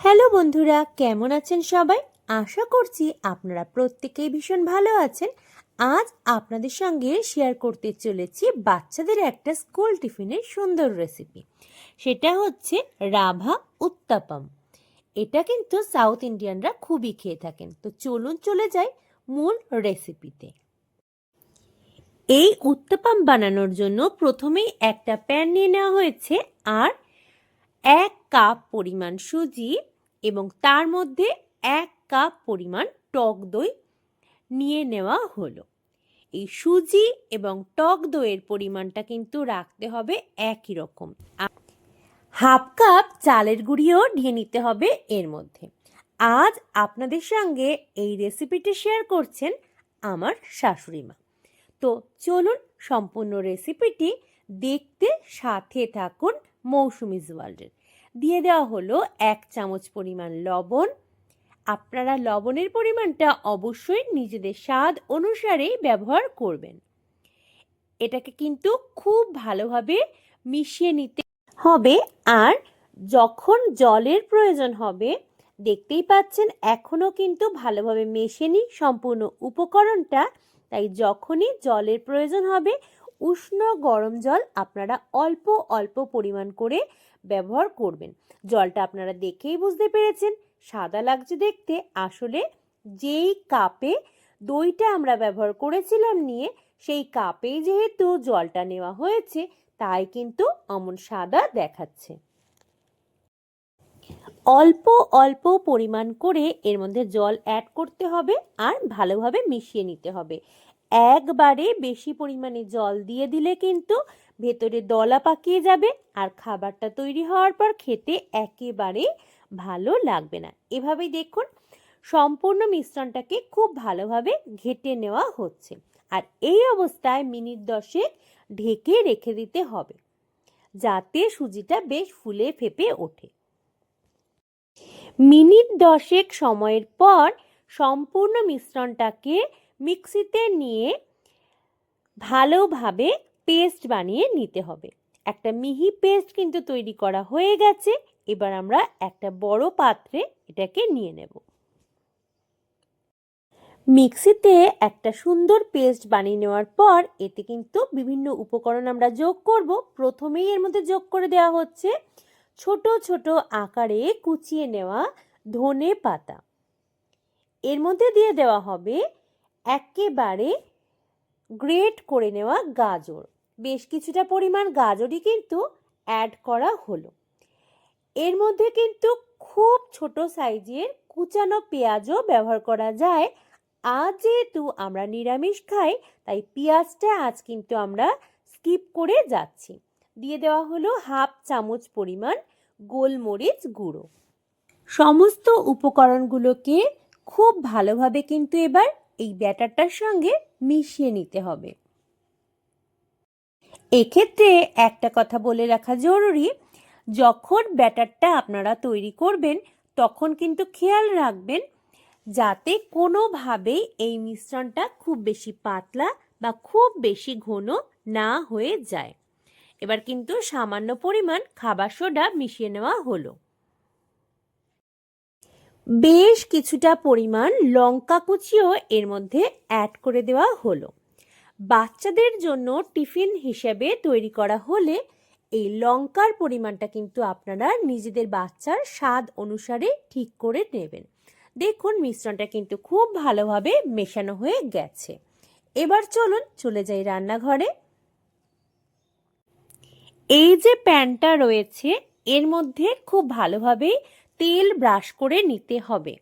Hello বন্ধুরা, কেমন আছেন সবাই? আশা করছি আপনারা প্রত্যেকেই ভীষণ ভালো আছেন। আজ আপনাদের সঙ্গে শেয়ার করতে চলেছি বাচ্চাদের একটা স্কুল টিফিনের সুন্দর রেসিপি সেটা হচ্ছে রাভা উত্তাপাম। এটা কিন্তু সাউথ ইন্ডিয়ানরা খুবই খেয়ে থাকেন। তো চলুন চলে যাই মূল রেসিপিতে এই উত্তাপাম বানানোর জন্য প্রথমেই একটা প্যান নিয়ে নেওয়া হয়েছে আর এক কাপ পরিমাণ সুজি এবং তার মধ্যে এক কাপ পরিমাণ টক দই নিয়ে নেওয়া হলো। এই সুজি এবং টক দইয়ের পরিমাণটা কিন্তু রাখতে হবে একই রকম। হাফ কাপ চালের গুঁড়িও নিয়ে নিতে হবে এর মধ্যে। আজ আপনাদের সঙ্গে এই রেসিপিটি শেয়ার করছেন আমার শাশুড়ি মা। তো চলুন সম্পূর্ণ রেসিপিটি দেখতে সাথে থাকুন মৌসুমিজ ওয়ার্ল্ডের দিয়ে দেওয়া হলো এক চামচ পরিমাণ লবণ। আপনারা লবণের পরিমাণটা অবশ্যই নিজেদের স্বাদ অনুসারেই ব্যবহার করবেন। এটাকে কিন্তু খুব ভালোভাবে মিশিয়ে নিতে হবে। আর যখন জলের প্রয়োজন হবে, দেখতেই পাচ্ছেন এখনও কিন্তু ভালোভাবে মেশেনি সম্পূর্ণ উপকরণটা। তাই যখনই জলের প্রয়োজন হবে উষ্ণ গরম জল আপনারা অল্প অল্প পরিমাণ করে ব্যবহার করবেন। জলটা আপনারা দেখেই বুঝতে পেরেছেন। সাদা লাগছে দেখতে। আসলে যেই কাপে দইটা আমরা ব্যবহার করেছিলাম নিয়ে, সেই কাপেই যেহেতু জলটা নেওয়া হয়েছে, তাই কিন্তু অমন সাদা দেখাচ্ছে। অল্প অল্প পরিমাণ করে এর মধ্যে জল অ্যাড করতে হবে আর ভালোভাবে মিশিয়ে নিতে হবে। একবারে বেশি পরিমাণে জল দিয়ে দিলে কিন্তু ভেতরে দলা পাকিয়ে যাবে আর খাবারটা তৈরি হওয়ার পর খেতে একেবারে ভালো লাগবে না। এভাবেই দেখুন, সম্পূর্ণ মিশ্রণটাকে খুব ভালোভাবে ঘেটে নেওয়া হচ্ছে আর এই অবস্থায় মিনিট দশেক ঢেকে রেখে দিতে হবে যাতে সুজিটা বেশ ফুলে ফেপে ওঠে। মিনিট দশেক সময়ের পর সম্পূর্ণ মিশ্রণটাকে মিক্সিতে নিয়ে ভালোভাবে পেস্ট বানিয়ে নিতে হবে। একটা মিহি পেস্ট কিন্তু তৈরি করা হয়ে গেছে। এবার আমরা একটা বড় পাত্রে এটাকে নিয়ে নেব। মিক্সিতে একটা সুন্দর পেস্ট বানিয়ে নেওয়ার পর এতে কিন্তু বিভিন্ন উপকরণ আমরা যোগ করব। প্রথমেই এর মধ্যে যোগ করে দেওয়া হচ্ছে ছোট ছোট আকারে কুচিয়ে নেওয়া ধনে পাতা। এর মধ্যে দিয়ে দেওয়া হবে একেবারে গ্রেট করে নেওয়া গাজর। বেশ কিছুটা পরিমাণ গাজরই কিন্তু অ্যাড করা হলো। এর মধ্যে কিন্তু খুব ছোট সাইজের কুচানো পেঁয়াজও ব্যবহার করা যায়। আজ যেহেতু আমরা নিরামিষ খাই, তাই পেঁয়াজটা আজ কিন্তু আমরা স্কিপ করে যাচ্ছি। দিয়ে দেওয়া হলো হাফ চামচ পরিমাণ গোলমরিচ গুঁড়ো। সমস্ত উপকরণগুলোকে খুব ভালোভাবে কিন্তু এবার এই ব্যাটারটার সঙ্গে মিশিয়ে নিতে হবে। এক্ষেত্রে একটা কথা বলে রাখা জরুরি, যখন ব্যাটারটা আপনারা তৈরি করবেন, তখন কিন্তু খেয়াল রাখবেন যাতে কোনোভাবেই এই মিশ্রণটা খুব বেশি পাতলা বা খুব বেশি ঘন না হয়ে যায়। এবার কিন্তু সামান্য পরিমাণ খাবার সোডা মিশিয়ে নেওয়া হলো। বেশ কিছুটা পরিমাণ লঙ্কা কুচিও এর মধ্যে অ্যাড করে দেওয়া হলো। বাচ্চাদের জন্য টিফিন হিসেবে তৈরি করা হলে এই লঙ্কার পরিমাণটা কিন্তু আপনারা নিজেদের বাচ্চার স্বাদ অনুসারে ঠিক করে নেবেন। দেখুন, মিশ্রণটা কিন্তু খুব ভালোভাবে মেশানো হয়ে গেছে। এবার চলুন, চলে যাই রান্নাঘরে। এই যে প্যানটা রয়েছে, এর মধ্যে খুব ভালোভাবেই তেল ব্রাশ করে নিতে হবে।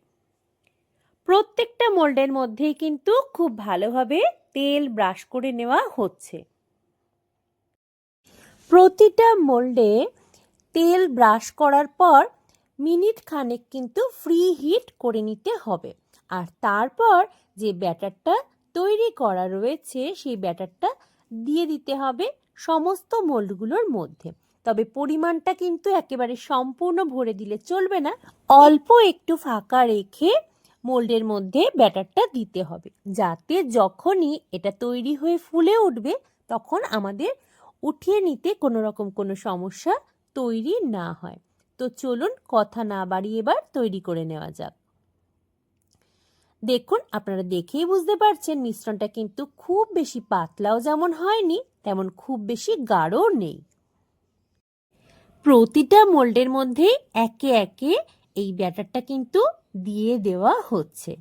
প্রত্যেকটা মোল্ডের মধ্যেই কিন্তু খুব ভালোভাবে তেল ব্রাশ করে নেওয়া হচ্ছে। প্রতিটা মোল্ডে তেল ব্রাশ করার পর মিনিট খানেক কিন্তু ফ্রি হিট করে নিতে হবে। আর তারপর যে ব্যাটারটা তৈরি করা রয়েছে, সেই ব্যাটারটা দিয়ে দিতে হবে সমস্ত মোল্ডগুলোর মধ্যে। তবে পরিমাণটা কিন্তু একেবারে সম্পূর্ণ ভরে দিলে চলবে না। অল্প একটু ফাঁকা রেখে মোল্ডের মধ্যে ব্যাটারটা দিতে হবে। যাতে যখনই এটা তৈরি হয়ে ফুলে উঠবে, তখন আমাদের উঠিয়ে নিতে কোনো রকম কোনো সমস্যা তৈরি না হয়। তো চলুন কথা না বাড়িয়ে এবার তৈরি করে নেওয়া যাক। দেখুন, আপনারা দেখেই বুঝতে পারছেন মিশ্রণটা কিন্তু খুব বেশি পাতলাও যেমন হয়নি, তেমন খুব বেশি গাঢ়ও নেই। প্রতিটা মোল্ডের মধ্যে একে একে এই ব্যাটারটা কিন্তু দিয়ে দেওয়া হচ্ছে।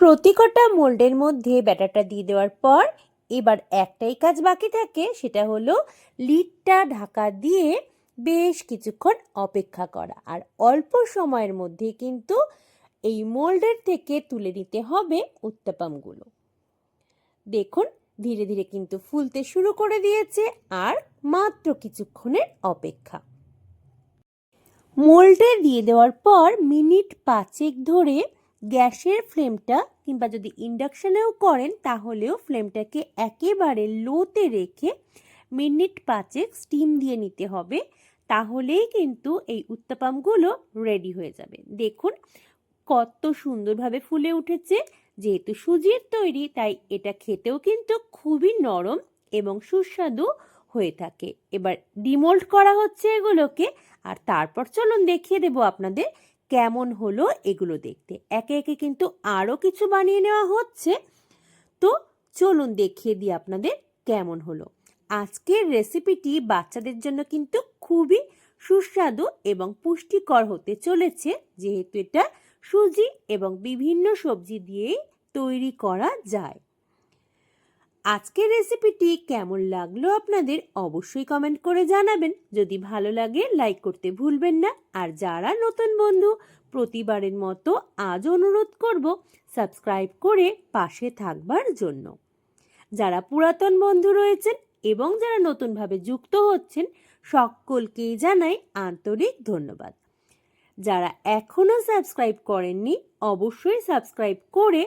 প্রতি কটা মোল্ডের মধ্যে ব্যাটারটা দিয়ে দেওয়ার পর এবার একটাই কাজ বাকি থাকে, সেটা হলো লিডটা ঢাকা দিয়ে বেশ কিছুক্ষণ অপেক্ষা করা। আর অল্প সময়ের মধ্যে কিন্তু এই মোল্ডের থেকে তুলে নিতে হবে উত্তাপামগুলো। দেখুন, ধীরে ধীরে কিন্তু ফুলতে শুরু করে দিয়েছে আর মাত্র কিছুক্ষণের অপেক্ষা। মোল্ডে দিয়ে দেওয়ার পর মিনিট পাঁচেক ধরে গ্যাসের ফ্লেমটা কিংবা যদি ইন্ডাকশনেও করেন তাহলেও ফ্লেমটাকে একেবারে লোতে রেখে মিনিট পাঁচেক স্টিম দিয়ে নিতে হবে, তাহলেই কিন্তু এই উত্তাপামগুলো রেডি হয়ে যাবে। দেখুন কত সুন্দরভাবে ফুলে উঠেছে, যেহেতু সুজির তৈরি, তাই এটা খেতেও কিন্তু খুবই নরম এবং সুস্বাদু হয়ে থাকে। এবার ডিমোল্ড করা হচ্ছে এগুলোকে, আর তারপর চলুন দেখিয়ে দেবো আপনাদের কেমন হলো এগুলো দেখতে। একে একে কিন্তু আরও কিছু বানিয়ে নেওয়া হচ্ছে। তো চলুন দেখিয়ে দিই আপনাদের কেমন হলো। আজকের রেসিপিটি বাচ্চাদের জন্য কিন্তু খুবই সুস্বাদু এবং পুষ্টিকর হতে চলেছে, যেহেতু এটা সুজি এবং বিভিন্ন সবজি দিয়েই তৈরি করা যায়। আজকের রেসিপিটি কেমন লাগল আপনাদের অবশ্যই কমেন্ট করে জানাবেন। যদি ভালো লাগে লাইক করতে ভুলবেন না। আর যারা নতুন বন্ধু, প্রতিবারের মতো আজ অনুরোধ করব সাবস্ক্রাইব করে পাশে থাকবার জন্য। যারা পুরাতন বন্ধু রয়েছেন এবং যারা নতুনভাবে যুক্ত হচ্ছেন, সকলকেই জানাই আন্তরিক ধন্যবাদ। যারা এখনও সাবস্ক্রাইব করেননি, অবশ্যই সাবস্ক্রাইব করে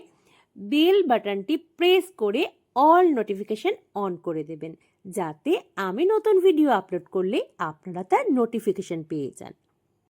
বেল বাটনটি প্রেস করে অল নোটিফিকেশন অন করে দেবেন, যাতে আমি নতুন ভিডিও আপলোড করলে আপনারা তার নোটিফিকেশন পেয়ে যান।